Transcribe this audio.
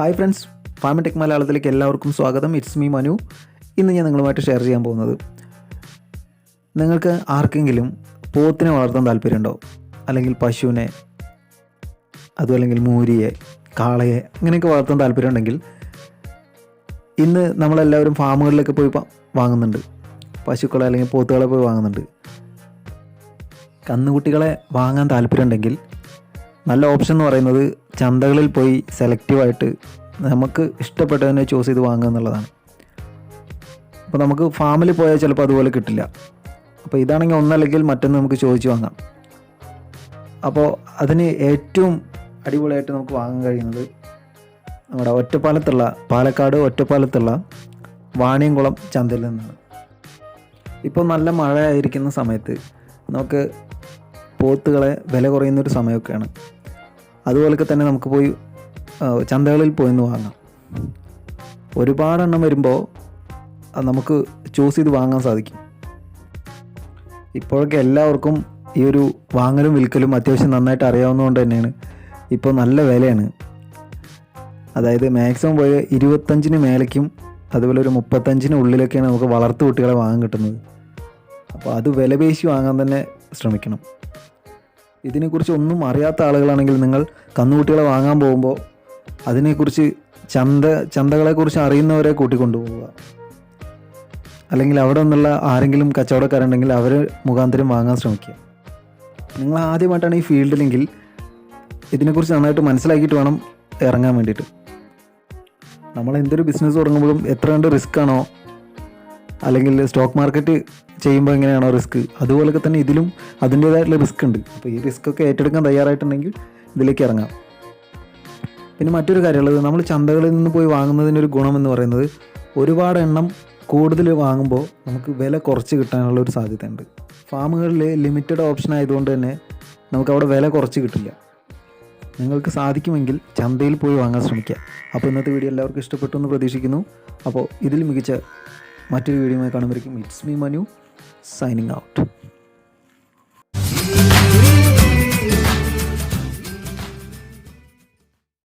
Hi friends ഫാമിടെക് മലയാളത്തിലേക്ക് എല്ലാവർക്കും സ്വാഗതം. It's me Manu. ഇന്ന് ഞാൻ നിങ്ങളുമായിട്ട് ഷെയർ ചെയ്യാൻ പോകുന്നത് നിങ്ങൾക്ക് ആർക്കെങ്കിലും പോത്തിനെ വളർത്താൻ താല്പര്യമുണ്ടോ? അല്ലെങ്കിൽ പശുവിനെ അതും അല്ലെങ്കിൽ മൂരിയെ കാളയെ അങ്ങനെയൊക്കെ വളർത്താൻ താല്പര്യമുണ്ടെങ്കിൽ ഇന്ന് നമ്മളെല്ലാവരും ഫാമുകളിലൊക്കെ പോയി വാങ്ങുന്നുണ്ട്. പശുക്കളെ അല്ലെങ്കിൽ പോത്തുകളെ പോയി വാങ്ങുന്നുണ്ട്. കന്നുകുട്ടികളെ വാങ്ങാൻ താല്പര്യമുണ്ടെങ്കിൽ നല്ല ഓപ്ഷൻ എന്ന് പറയുന്നത് ചന്തകളിൽ പോയി സെലക്റ്റീവായിട്ട് നമുക്ക് ഇഷ്ടപ്പെട്ടതിനെ ചൂസ് ചെയ്ത് വാങ്ങുക എന്നുള്ളതാണ്. അപ്പോൾ നമുക്ക് ഫാമിൽ പോയാൽ ചിലപ്പോൾ അതുപോലെ കിട്ടില്ല. അപ്പോൾ ഇതാണെങ്കിൽ ഒന്നല്ലെങ്കിൽ മറ്റൊന്ന് നമുക്ക് ചോദിച്ച് വാങ്ങാം. അപ്പോൾ അതിന് ഏറ്റവും അടിപൊളിയായിട്ട് നമുക്ക് വാങ്ങാൻ കഴിയുന്നത് നമ്മുടെ ഒറ്റപ്പാലത്തുള്ള പാലക്കാട് ഒറ്റപ്പാലത്തുള്ള വാണിയംകുളം ചന്തയിൽ നിന്നാണ്. ഇപ്പോൾ നല്ല മഴ ആയിരിക്കുന്ന സമയത്ത് നമുക്ക് പോത്തുകളെ വില കുറയുന്നൊരു സമയമൊക്കെയാണ്. അതുപോലൊക്കെ തന്നെ നമുക്ക് പോയി ചന്തകളിൽ പോയി ഒന്ന് വാങ്ങാം. ഒരുപാടെണ്ണം വരുമ്പോൾ നമുക്ക് ചൂസ് ചെയ്ത് വാങ്ങാൻ സാധിക്കും. ഇപ്പോഴൊക്കെ എല്ലാവർക്കും ഈ ഒരു വാങ്ങലും വിൽക്കലും അത്യാവശ്യം നന്നായിട്ട് അറിയാവുന്നതുകൊണ്ട് തന്നെയാണ് ഇപ്പോൾ നല്ല വിലയാണ്. അതായത് മാക്സിമം പോയ ഇരുപത്തഞ്ചിന് മേലേക്കും അതുപോലെ ഒരു മുപ്പത്തഞ്ചിന് ഉള്ളിലൊക്കെയാണ് നമുക്ക് വളർത്തു കുട്ടികളെ വാങ്ങാൻ കിട്ടുന്നത്. അപ്പോൾ അത് വിലപേശി വാങ്ങാൻ തന്നെ ശ്രമിക്കണം. ഇതിനെക്കുറിച്ച് ഒന്നും അറിയാത്ത ആളുകളാണെങ്കിൽ നിങ്ങൾ കന്നുകുട്ടികളെ വാങ്ങാൻ പോകുമ്പോൾ അതിനെക്കുറിച്ച് ചന്ത ചന്തകളെക്കുറിച്ച് അറിയുന്നവരെ കൂട്ടിക്കൊണ്ടുപോവുക. അല്ലെങ്കിൽ അവിടെ നിന്നുള്ള ആരെങ്കിലും കച്ചവടക്കാരുണ്ടെങ്കിൽ അവർ മുഖാന്തരം വാങ്ങാൻ ശ്രമിക്കുക. നിങ്ങൾ ആദ്യമായിട്ടാണ് ഈ ഫീൽഡിലെങ്കിൽ ഇതിനെക്കുറിച്ച് നന്നായിട്ട് മനസ്സിലാക്കിയിട്ട് വേണം ഇറങ്ങാൻ വേണ്ടിയിട്ട്. നമ്മൾ എന്തൊരു ബിസിനസ് തുടങ്ങുമ്പോഴും എത്ര കണ്ട് റിസ്ക് ആണോ? അല്ലെങ്കിൽ സ്റ്റോക്ക് മാർക്കറ്റ് ചെയ്യുമ്പോൾ എങ്ങനെയാണോ റിസ്ക് അതുപോലൊക്കെ തന്നെ ഇതിലും അതിന്റേതായിട്ടുള്ള റിസ്ക് ഉണ്ട്. അപ്പോൾ ഈ റിസ്ക് ഒക്കെ ഏറ്റെടുക്കാൻ തയ്യാറായിട്ടുണ്ടെങ്കിൽ ഇതിലേക്ക് ഇറങ്ങാം. പിന്നെ മറ്റൊരു കാര്യമുള്ളത് നമ്മൾ ചന്തകളിൽ നിന്ന് പോയി വാങ്ങുന്നതിന്റെ ഗുണം എന്ന് പറയുന്നത് ഒരുപാട് എണ്ണം കൂടുതൽ വാങ്ങുമ്പോൾ നമുക്ക് വില കുറച്ച് കിട്ടാനുള്ള ഒരു സാധ്യതയുണ്ട്. ഫാമുകളിൽ ലിമിറ്റഡ് ഓപ്ഷൻ ആയതുകൊണ്ട് തന്നെ നമുക്ക് അവിടെ വില കുറച്ച് കിട്ടില്ല. നിങ്ങൾക്ക് സാധിക്കുമെങ്കിൽ ചന്തയിൽ പോയി വാങ്ങാൻ ശ്രമിക്കുക. അപ്പോൾ ഇന്നത്തെ വീഡിയോ എല്ലാവർക്കും ഇഷ്ടപ്പെട്ടു എന്ന് പ്രതീക്ഷിക്കുന്നു. അപ്പോൾ ഇതിൽ മികച്ച മറ്റൊരു വീഡിയോയുമായി കാണുമ്പോഴേക്കും. It's me Manu signing out.